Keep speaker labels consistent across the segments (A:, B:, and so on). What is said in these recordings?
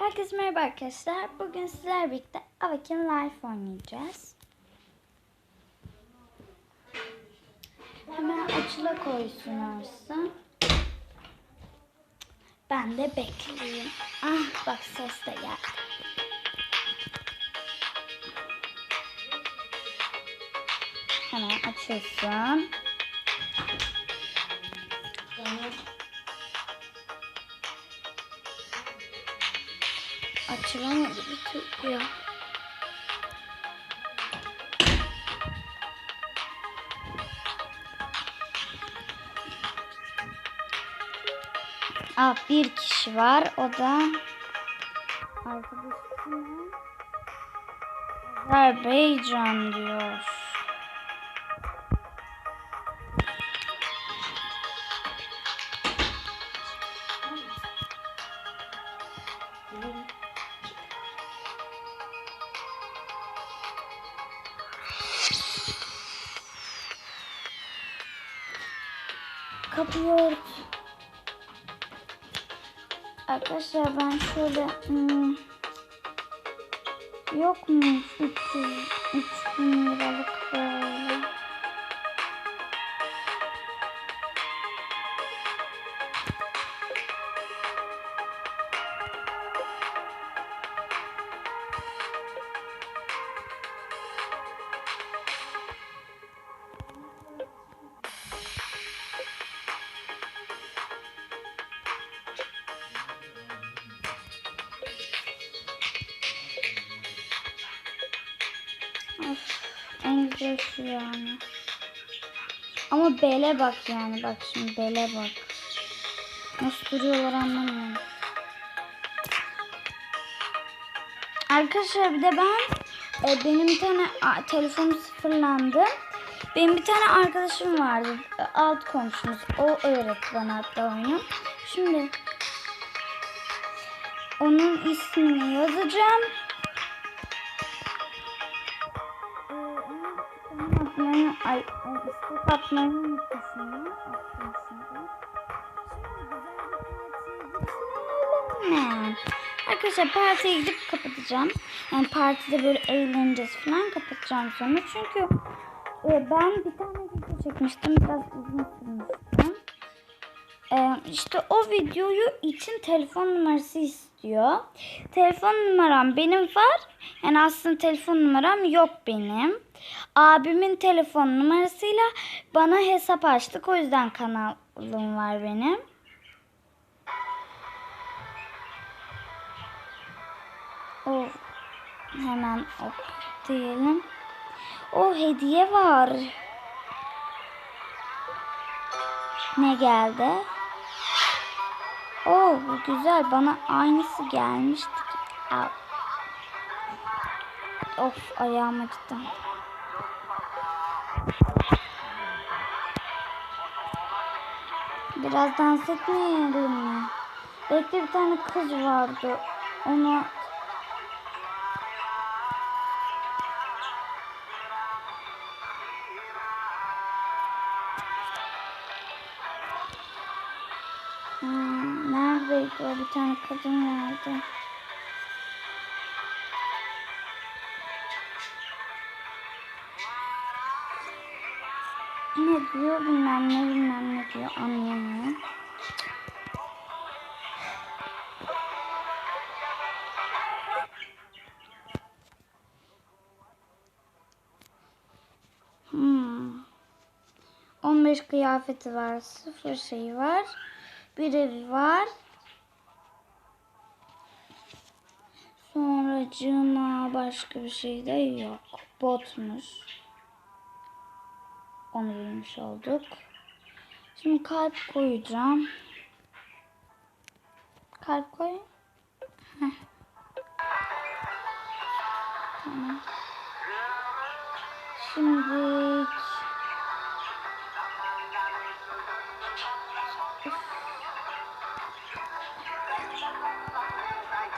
A: Herkese merhaba arkadaşlar. Bugün sizlerle birlikte Awaken Life oynayacağız. Hemen açıla koysun orası. Ben de bekleyeyim. Ah bak ses de geldi. Hemen açılsın. Açılamadı bir türlü ya. Aa, bir kişi var. O da arkadaşım. Azerbaycan diyor. Kapıyı ört. Arkadaşlar ben şöyle hmm, yok mu 300 3000 liralık böyle şu yani. Ama bele bak yani bak şimdi bele bak. Nasıl duruyorlar anlamıyorum. Arkadaşlar bir de ben e, benim bir tane a, telefonum sıfırlandı. Benim bir tane arkadaşım vardı. e, Alt komşumuz. O öğretti bana hatta oyunu. Şimdi onun ismini yazacağım. Atmayı, ay, ay, istek unutmuşum mi? Arkadaşlar partiye gidip kapatacağım. Yani partide böyle eğleneceğiz falan kapatacağım sonra. Çünkü e, ben bir tane video çekmiştim. Biraz uzun sürmüştü. Ee, işte o videoyu için telefon numarası istiyor. Telefon numaram benim var. Yani aslında telefon numaram yok benim. Abimin telefon numarasıyla bana hesap açtık. O yüzden kanalım var benim. O hemen ok diyelim. O hediye var. Ne geldi? Oo bu güzel. Bana aynısı gelmişti. Of ayağım acıdı. Biraz dans etmeyelim mi? Bekle bir tane kız vardı. Onu Hmm, neredeydi o? Bir tane kadın vardı. Ne diyor bilmem ne bilmem ne diyor anlayamıyorum. Hmm. 15 kıyafeti var, sıfır şeyi var. Bir evi var. Sonra cıma başka bir şey de yok. Botmuş. Onu bilmiş olduk. Şimdi kalp koyacağım. Kalp koy. Tamam. Şimdi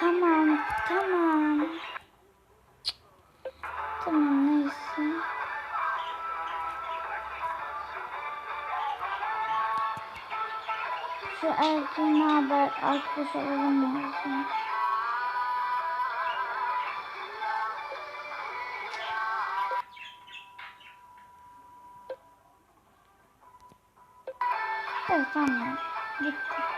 A: Tamam, tamam. Tamam neyse. Şu erkeğine haber arkadaş olalım lazım. Evet tamam. Gitti.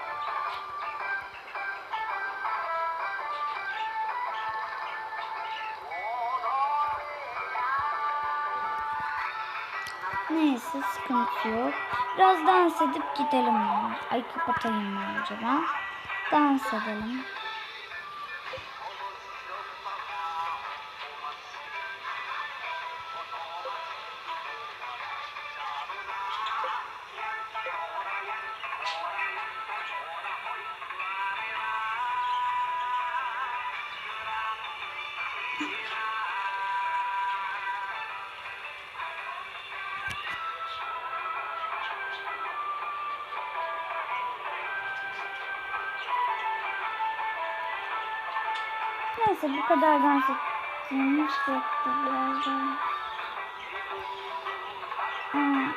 A: Neyse sıkıntı yok. Biraz dans edip gidelim. Ay kapatayım ben. Dans edelim. Neyse bu kadar dans ettiğimiz yoktu biraz daha. Hmm.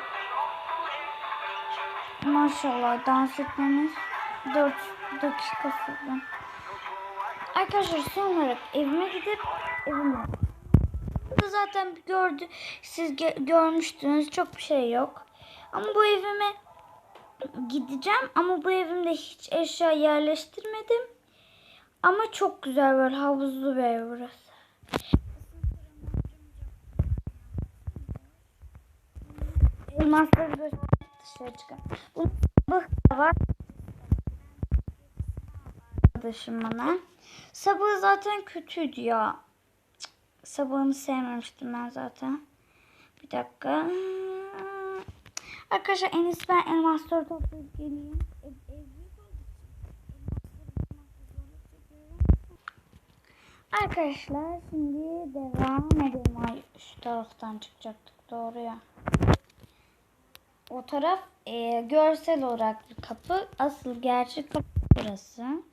A: Maşallah dans etmemiz 4 dakika sürdü. Arkadaşlar son olarak evime gidip evime Burada zaten gördü siz görmüştünüz çok bir şey yok. Ama bu evime gideceğim ama bu evimde hiç eşya yerleştirmedim. Ama çok güzel böyle havuzlu bir ev burası. Elmasları gösterip dışarı çıkan. Bunun sabah var. Arkadaşım bana. Sabah zaten kötüydü ya. Sabahını sevmemiştim ben zaten. Bir dakika. Arkadaşlar en iyisi ben elmasları toplayıp geleyim. Ev, ev büyük olduğu için elmasları bulmakta zorluk çekiyorum. Arkadaşlar şimdi devam edelim. Ay şu taraftan çıkacaktık doğru ya. O taraf e, görsel olarak bir kapı. Asıl gerçek kapı burası.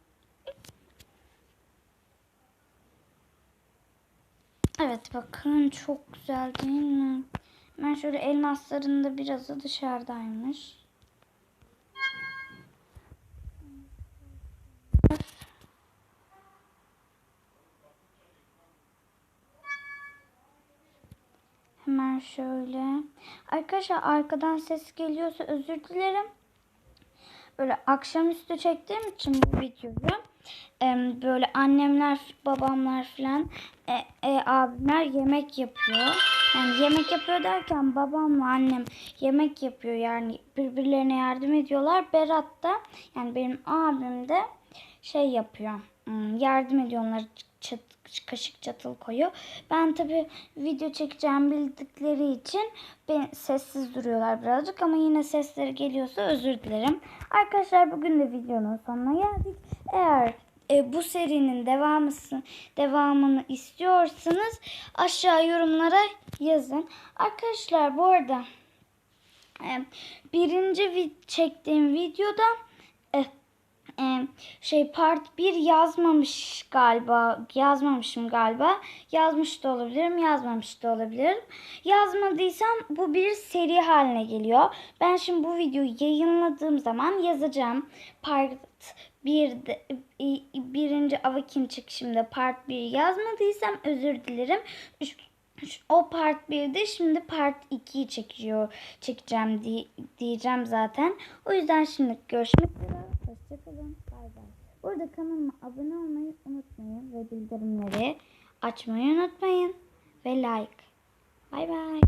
A: Evet bakın çok güzel değil mi? Ben şöyle elmasların da birazı dışarıdaymış. Hemen şöyle. Arkadaşlar arkadan ses geliyorsa özür dilerim. Böyle akşamüstü çektiğim için bu videoyu böyle annemler, babamlar falan e, e, abimler yemek yapıyor. Yani yemek yapıyor derken babamla annem yemek yapıyor yani birbirlerine yardım ediyorlar. Berat da yani benim abim de şey yapıyor. Hmm, Yardım ediyor onlara çat, kaşık çatal koyuyor. Ben tabi video çekeceğim bildikleri için ben, sessiz duruyorlar birazcık ama yine sesleri geliyorsa özür dilerim. Arkadaşlar bugün de videonun sonuna geldik. Eğer e, bu serinin devamı, devamını istiyorsanız aşağı yorumlara yazın. Arkadaşlar bu arada e, birinci vi- çektiğim videoda e, e, şey part 1 yazmamış galiba. Yazmamışım galiba. Yazmış da olabilirim, yazmamış da olabilirim. Yazmadıysam bu bir seri haline geliyor. Ben şimdi bu videoyu yayınladığım zaman yazacağım. Part 1'de birinci Avakin çıkışımda part 1 yazmadıysam özür dilerim. O part 1'de şimdi part 2'yi çekiyor, çekeceğim diye, diyeceğim zaten. O yüzden şimdi görüşmek üzere. Burada kanalıma abone olmayı unutmayın ve bildirimleri açmayı unutmayın. Ve like. Bay bay.